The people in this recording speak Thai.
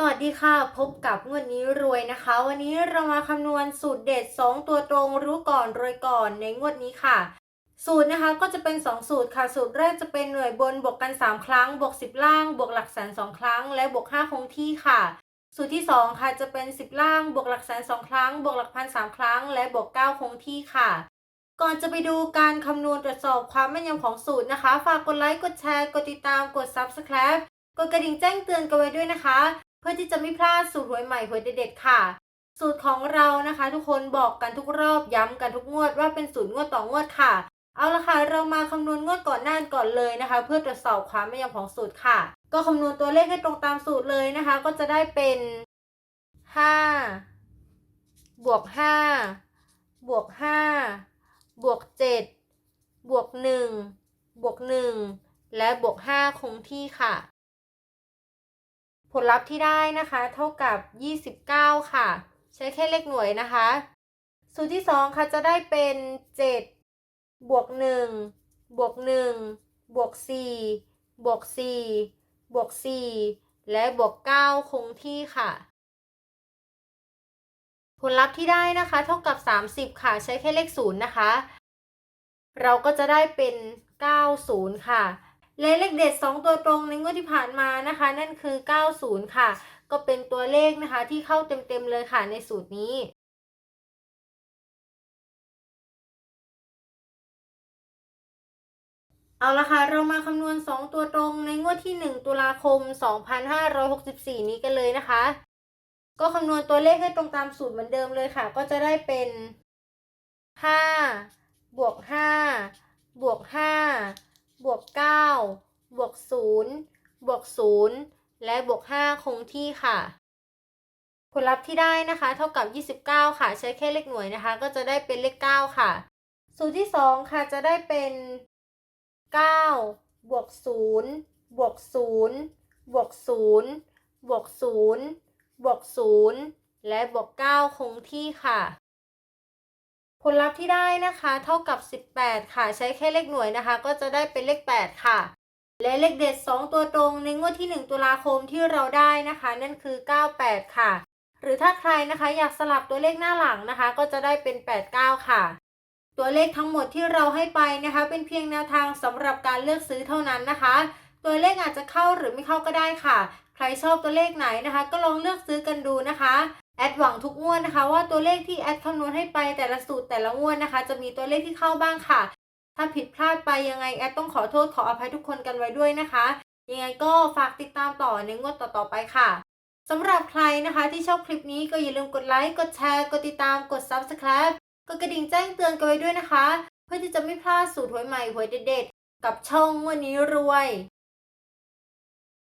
สวัสดีค่ะ พบกับงวดนี้รวยนะคะ วันนี้เรามาคำนวณสูตรเด็ด 2 ตัวตรงรู้ก่อนรวยก่อนในงวดนี้ค่ะ สูตรนะคะก็จะเป็น 2 สูตรค่ะ สูตรแรกจะเป็นหน่วยบนบวกกัน 3 ครั้งบวก10 ล่าง บวกหลักแสน2ครั้ง และบวก5คงที่ค่ะ สูตรที่ 2 ค่ะจะเป็น 10 ล่าง บวกหลักแสน2ครั้ง บวกหลักพัน3ครั้ง และบวก9คงที่ค่ะก่อนจะไปดูการคำนวณตรวจสอบความแม่นยำของสูตรนะคะ ฝากกดไลค์ กดแชร์ กดติดตาม กด Subscribe กดกระดิ่งแจ้งเตือนกันไว้ด้วยนะคะ เพื่อที่จะไม่พลาดสูตรหวยใหม่หวยเด็ดๆค่ะ สูตรของเรานะคะ ทุกคนบอกกันทุกรอบย้ำกันทุกงวดว่าเป็นสูตรงวดต่องวดค่ะ เอาละค่ะเรามาคำนวณงวดก่อนหน้าก่อนเลยนะคะ เพื่อตรวจสอบความแม่นยำของสูตรค่ะ ก็คำนวณตัวเลขให้ตรงตามสูตรเลยนะคะ ก็จะได้เป็นห้าบวกห้าบวกห้าบวกเจ็ดบวกหนึ่งบวกหนึ่งและบวกห้าคงที่ค่ะ ผลลัพธ์ที่ได้นะคะ เท่ากับ 29 ค่ะ ใช้แค่เลขหน่วยนะคะ สูตรที่ 2 ค่ะจะได้เป็น 7 บวก 1 บวก 1 บวก 4 บวก 4 บวก 4 และบวก 9 คงที่ค่ะ ผลลัพธ์ที่ได้นะคะ เท่ากับ 30 ค่ะ ใช้แค่เลข 0 นะคะ เราก็จะได้เป็น 90 ค่ะ และเลขเด็ด 2 ตัวตรงในงวดที่ผ่านมานะคะ นั่นคือ 90 ค่ะ ก็เป็นตัวเลขนะคะที่เข้าเต็มๆเลยค่ะในสูตรนี้เอาละค่ะ เรามาคำนวณ 2 ตัวตรงในงวดที่ 1 ตุลาคม 2564 นี้กันเลยนะคะ ก็คำนวณตัวเลขให้ตรงตามสูตรเหมือนเดิมเลยค่ะ ก็จะได้เป็น 5 บวก 5 บวก 5 บวก9บวก0บวก0และบวก 5 คงที่ค่ะ ผลลัพธ์ที่ได้นะคะ เท่ากับ 29 ค่ะ ใช้แค่เลขหน่วยนะคะ ก็จะได้เป็นเลข 9 ค่ะ สูตรที่ 2 ค่ะจะได้เป็น 9 บวก0บวก0บวก0บวก0บวก0และบวก 9 คงที่ค่ะ ผลลัพธ์ที่ได้นะคะเท่ากับ 18 ค่ะ ใช้แค่เลขหน่วยนะคะ ก็จะได้เป็นเลข 8 ค่ะ และเลขเด็ด 2 ตัวตรงในงวดที่ 1 ตุลาคมที่เราได้นะคะ นั่นคือ 98 ค่ะ หรือถ้าใครนะคะอยากสลับตัวเลขหน้าหลังนะคะ ก็จะได้เป็น 89 ค่ะ ตัวเลขทั้งหมดที่เราให้ไปนะคะ เป็นเพียงแนวทางสำหรับการเลือกซื้อเท่านั้นนะคะ ตัวเลขอาจจะเข้าหรือไม่เข้าก็ได้ค่ะ ใครชอบตัวเลขไหนนะคะ ก็ลองเลือกซื้อกันดูนะคะ แอดหวังทุกงวดนะคะ ว่าตัวเลขที่แอดคำนวณให้ไปแต่ละสูตรแต่ละงวดนะคะ จะมีตัวเลขที่เข้าบ้างค่ะ ถ้าผิดพลาดไปยังไงแอดต้องขอโทษขออภัยทุกคนกันไว้ด้วยนะคะ ยังไงก็ฝากติดตามต่อในงวดต่อๆไปค่ะสำหรับใครนะคะที่ชอบคลิปนี้ก็อย่าลืมกดไลค์กดแชร์กดติดตามกด Subscribe กดกระดิ่งแจ้งเตือนกันไว้ด้วยนะคะ เพื่อที่จะไม่พลาดสูตรหวยใหม่หวยเด็ดๆกับช่องงวันนี้รวย